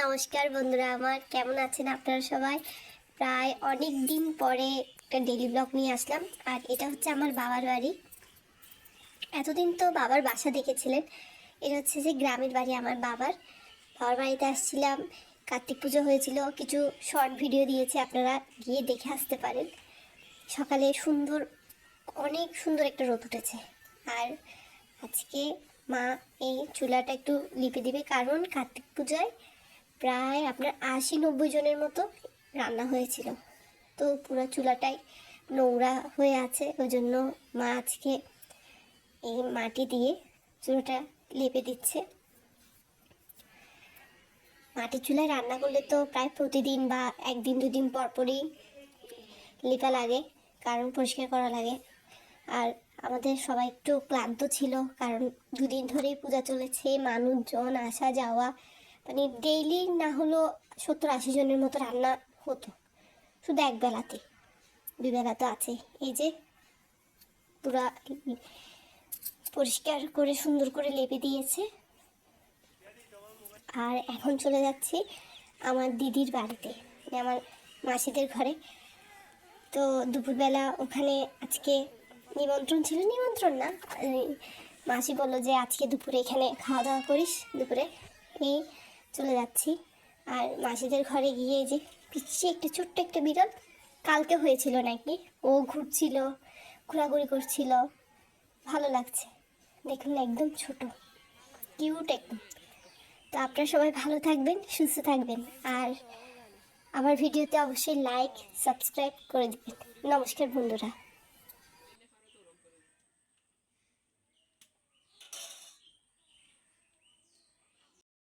নমস্কার বন্ধুরা আমার। কেমন আছেন আপনারা সবাই? প্রায় অনেক দিন পরে একটা ডেলি ব্লগ নিয়ে আসলাম। আর এটা হচ্ছে আমার বাবার বাড়ি। এতদিন তো বাবার বাসা দেখেছিলেন। এটা হচ্ছে যে গ্রামের বাড়ি আমার বাবার। বাবার বাড়িতে আসছিলাম, কার্তিক পুজো হয়েছিল, কিছু শর্ট ভিডিও দিয়েছে, আপনারা গিয়ে দেখে আসতে পারেন। সকালে সুন্দর, অনেক সুন্দর একটা রোদ উঠেছে। আর আজকে মা এই চুলাটা একটু লিপে দিবে, কারণ কার্তিক পূজায় প্রায় আপনার আশি নব্বই জনের মতো রান্না হয়েছিল। তো পুরো চুলাটাই নোংরা হয়ে আছে ওই জন্য মা আজকে এই মাটি দিয়ে চুলাটা লেপে দিচ্ছে। মাটির চুলায় রান্না করলে তো প্রায় প্রতিদিন বা একদিন, দুদিন পর পরই লেপা লাগে, কারণ পরিষ্কার করা লাগে। আর আমাদের সবাই একটু ক্লান্ত ছিল, কারণ দুদিন ধরেই পূজা চলেছে, মানুষজন আসা যাওয়া মানে ডেইলি না হলেও সত্তর আশি জনের মতো রান্না হতো। শুধু এক বেলাতে। দুই বেলা তো আছে। এই যে পুরা পরিষ্কার করে সুন্দর করে লেপে দিয়েছে। আর এখন চলে যাচ্ছি আমার দিদির বাড়িতে। মানে আমার মাসিদের ঘরে। তো দুপুরবেলা ওখানে আজকে নিমন্ত্রণ ছিল। নিমন্ত্রণ না মাসি বলল যে আজকে দুপুরে এখানে খাওয়া দাওয়া করিস দুপুরে। এই চলে যাচ্ছি। আর মাসিদের ঘরে গিয়ে যে পিছিয়ে একটা ছোট্ট একটা বিড়াল কালকে হয়েছিল নাকি। ও ঘুরছিল, ঘোরাঘুরি করছিল। ভালো লাগছে। দেখুন, একদম ছোট। কিউট একদম। তো আপনারা সবাই ভালো থাকবেন, সুস্থ থাকবেন। আর আমার ভিডিওতে অবশ্যই লাইক সাবস্ক্রাইব করে দেবেন। নমস্কার বন্ধুরা।